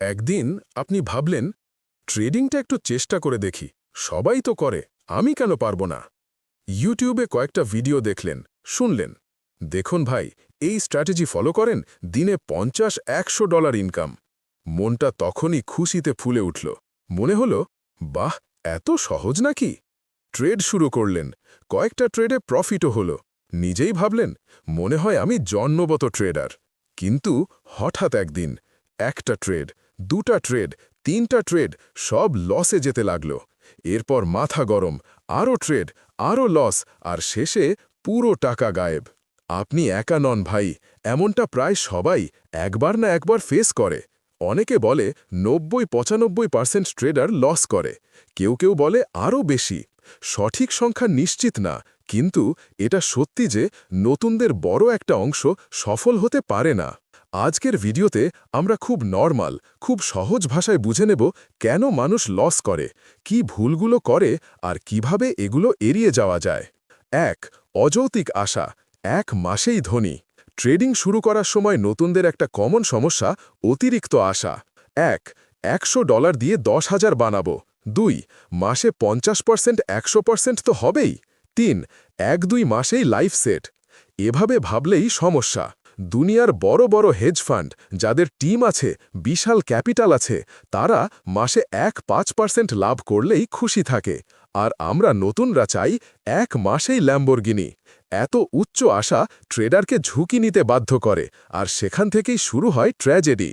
একদিন আপনি ভাবলেন, ট্রেডিংটা একটু চেষ্টা করে দেখি। সবাই তো করে, আমি কেন পারব না? ইউটিউবে কয়েকটা ভিডিও দেখলেন, শুনলেন। দেখুন ভাই, এই স্ট্র্যাটেজি ফলো করেন, দিনে পঞ্চাশ একশো ডলার ইনকাম। মনটা তখনই খুশিতে ফুলে উঠল। মনে হলো, বাহ, এত সহজ নাকি? ট্রেড শুরু করলেন, কয়েকটা ট্রেডে প্রফিটও হলো। নিজেই ভাবলেন, মনে হয় আমি জন্মগত ট্রেডার। কিন্তু হঠাৎ একদিন, একটা ট্রেড দুটা ট্রেড তিনটা ট্রেড সব লসে যেতে লাগল। এরপর মাথা গরম আরও ট্রেড আরও লস আর শেষে পুরো টাকা গায়েব। আপনি একা নন ভাই, এমনটা প্রায় সবাই একবার না একবার ফেস করে। অনেকে বলে নব্বই, পঁচানব্বই পার্সেন্ট ট্রেডার লস করে। কেউ কেউ বলে আরও বেশি। সঠিক সংখ্যা নিশ্চিত না, কিন্তু এটা সত্যি যে নতুনদের বড় একটা অংশ সফল হতে পারে না। আজকের ভিডিওতে আমরা খুব নর্মাল, খুব সহজ ভাষায় বুঝে নেব কেন মানুষ লস করে, কি ভুলগুলো করে আর কীভাবে এগুলো এড়িয়ে যাওয়া যায়। এক, অযৌতিক আশা, এক মাসেই ধনী। ট্রেডিং শুরু করার সময় নতুনদের একটা কমন সমস্যা, অতিরিক্ত আশা। এক, একশো ডলার দিয়ে দশ হাজার বানাবো। দুই, মাসে পঞ্চাশ পার্সেন্ট, একশো পার্সেন্ট তো হবেই। তিন, এক দুই মাসেই লাইফ সেট। এভাবে ভাবলেই সমস্যা। দুনিয়ার বড় বড় হেজ ফান্ড যাদের টিম আছে, বিশাল ক্যাপিটাল আছে, তারা মাসে এক পাঁচ পার্সেন্ট লাভ করলেই খুশি থাকে। আর আমরা নতুনরা চাই এক মাসেই ল্যাম্বরগিনি এত উচ্চ আশা ট্রেডারকে ঝুঁকি নিতে বাধ্য করে, আর সেখান থেকেই শুরু হয় ট্র্যাজেডি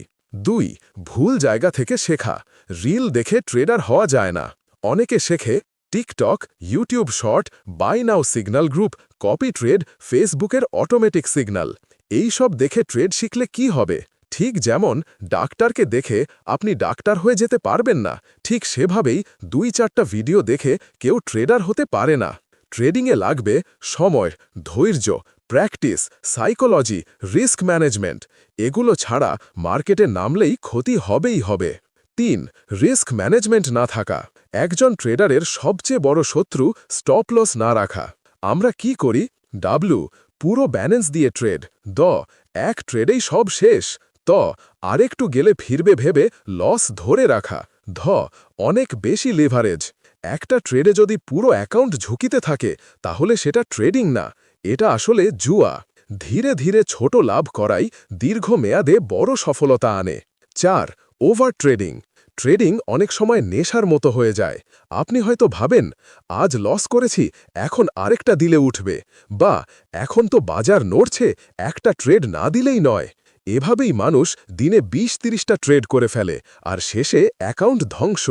দুই, ভুল জায়গা থেকে শেখা। রিল দেখে ট্রেডার হওয়া যায় না। অনেকে শেখে TikTok YouTube short buy now signal group copy trade ফেসবুকের অটোমেটিক সিগন্যাল এই সব দেখে ট্রেড শিখলে কি হবে? ঠিক যেমন, ডাক্তারকে দেখে আপনি ডাক্তার হয়ে যেতে পারবেন না। ঠিক সেভাবেই দুই চারটা ভিডিও দেখে কেউ ট্রেডার হতে পারে না। ট্রেডিংয়ে লাগবে সময়, ধৈর্য, প্র্যাকটিস, সাইকোলজি, রিস্ক ম্যানেজমেন্ট। এগুলো ছাড়া মার্কেটে নামলেই ক্ষতি হবেই হবে। তিন, রিস্ক ম্যানেজমেন্ট না থাকা। একজন ট্রেডারের সবচেয়ে বড় শত্রু স্টপ লস না রাখা। আমরা কি করি? ডাব্লু পুরো ব্যালেন্স দিয়ে ট্রেড দ, এক ট্রেডেই সব শেষ। ত, আরেকটু গেলে ফিরবে ভেবে লস ধরে রাখা। ধ, অনেক বেশি লেভারেজ একটা ট্রেডে যদি পুরো অ্যাকাউন্ট ঝুঁকিতে থাকে, তাহলে সেটা ট্রেডিং না। এটা আসলে জুয়া। ধীরে ধীরে ছোট লাভ করাই দীর্ঘ মেয়াদে বড় সফলতা আনে। চার ওভার ট্রেডিং ট্রেডিং অনেক সময় নেশার মতো হয়ে যায়। আপনি হয়তো ভাবেন, আজ লস করেছি, এখন আরেকটা দিলে উঠবে। বা, এখন তো বাজার নড়ছে, একটা ট্রেড না দিলেই নয়। এভাবেই মানুষ দিনে বিশ তিরিশটা ট্রেড করে ফেলে, আর শেষে অ্যাকাউন্ট ধ্বংস।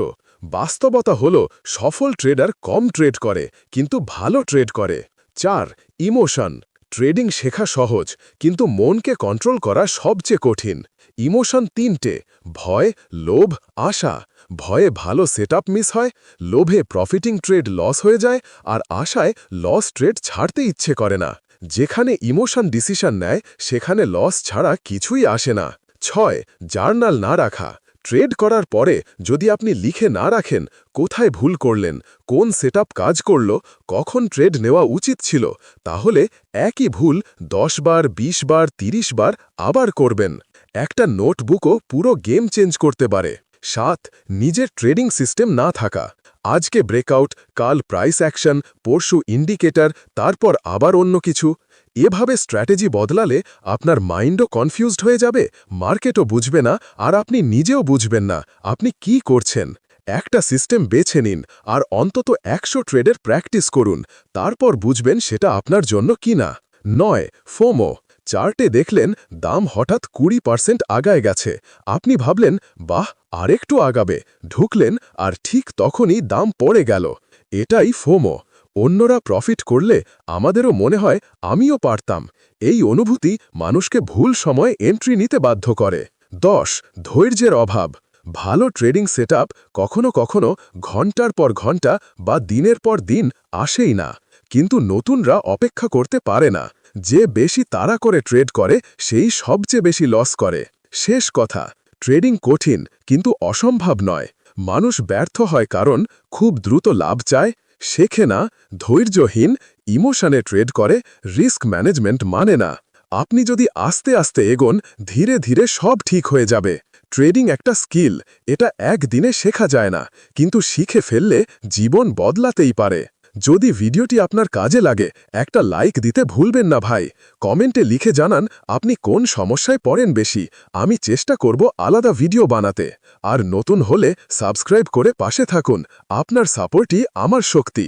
বাস্তবতা হল, সফল ট্রেডার কম ট্রেড করে, কিন্তু ভালো ট্রেড করে। চার, ইমোশন। ট্রেডিং শেখা সহজ, কিন্তু মনকে কন্ট্রোল করা সবচেয়ে কঠিন। ইমোশন তিনটে, ভয়, লোভ, আশা। ভয়ে ভালো সেট মিস হয়, লোভে প্রফিটিং ট্রেড লস হয়ে যায়, আর আশায় লস ট্রেড ছাড়তে ইচ্ছে করে না। যেখানে ইমোশন ডিসিশন নেয়, সেখানে লস ছাড়া কিছুই আসে না। ছয়, জার্নাল না রাখা। ট্রেড করার পরে যদি আপনি লিখে না রাখেন, কোথায় ভুল করলেন, কোন সেট কাজ করল, কখন ট্রেড নেওয়া উচিত ছিল, তাহলে একই ভুল দশ বার ২০ বার ৩০ বার আবার করবেন। একটা নোটবুকও পুরো গেম চেঞ্জ করতে পারে। সাত, নিজের ট্রেডিং সিস্টেম না থাকা। আজকে ব্রেকআউট কাল প্রাইস অ্যাকশন পরশু ইন্ডিকেটর তারপর আবার অন্য কিছু। এভাবে স্ট্র্যাটেজি বদলালে আপনার মাইন্ডও কনফিউজড হয়ে যাবে, মার্কেটও বুঝবে না, আর আপনি নিজেও বুঝবেন না আপনি কি করছেন। একটা সিস্টেম বেছে নিন আর অন্তত একশো ট্রেডের প্র্যাকটিস করুন, তারপর বুঝবেন সেটা আপনার জন্য কি না। নয়, ফোমো, চার্টে দেখলেন দাম হঠাৎ কুড়ি পার্সেন্ট আগায় গেছে, আপনি ভাবলেন, বাহ, আরেকটু আগাবে। ঢুকলেন আর ঠিক তখনই দাম পড়ে গেল। এটাই ফোমো। অন্যরা প্রফিট করলে আমাদেরও মনে হয় আমিও পারতাম। এই অনুভূতি মানুষকে ভুল সময় এন্ট্রি নিতে বাধ্য করে। দশ, ধৈর্যের অভাব। ভালো ট্রেডিং সেট কখনো কখনো ঘণ্টার পর ঘণ্টা বা দিনের পর দিন আসেই না। কিন্তু নতুনরা অপেক্ষা করতে পারে না। যে বেশি তাড়া করে ট্রেড করে, সেই সবচেয়ে বেশি লস করে। শেষ কথা ট্রেডিং কঠিন, কিন্তু অসম্ভব নয়। মানুষ ব্যর্থ হয় কারণ খুব দ্রুত লাভ চায় শেখে না, ধৈর্যহীন, ইমোশনে ট্রেড করে, রিস্ক ম্যানেজমেন্ট মানে না। আপনি যদি আস্তে আস্তে এগোন, ধীরে ধীরে সব ঠিক হয়ে যাবে। ট্রেডিং একটা স্কিল, এটা একদিনে শেখা যায় না, কিন্তু শিখে ফেললে জীবন বদলাতেই পারে। যদি ভিডিওটি আপনার কাজে লাগে, একটা লাইক দিতে ভুলবেন না ভাই। কমেন্টে লিখে জানান আপনি কোন সমস্যায় পড়েন বেশি। আমি চেষ্টা করব আলাদা ভিডিও বানাতে। আর নতুন হলে সাবস্ক্রাইব করে পাশে থাকুন। আপনার সাপোর্টই আমার শক্তি।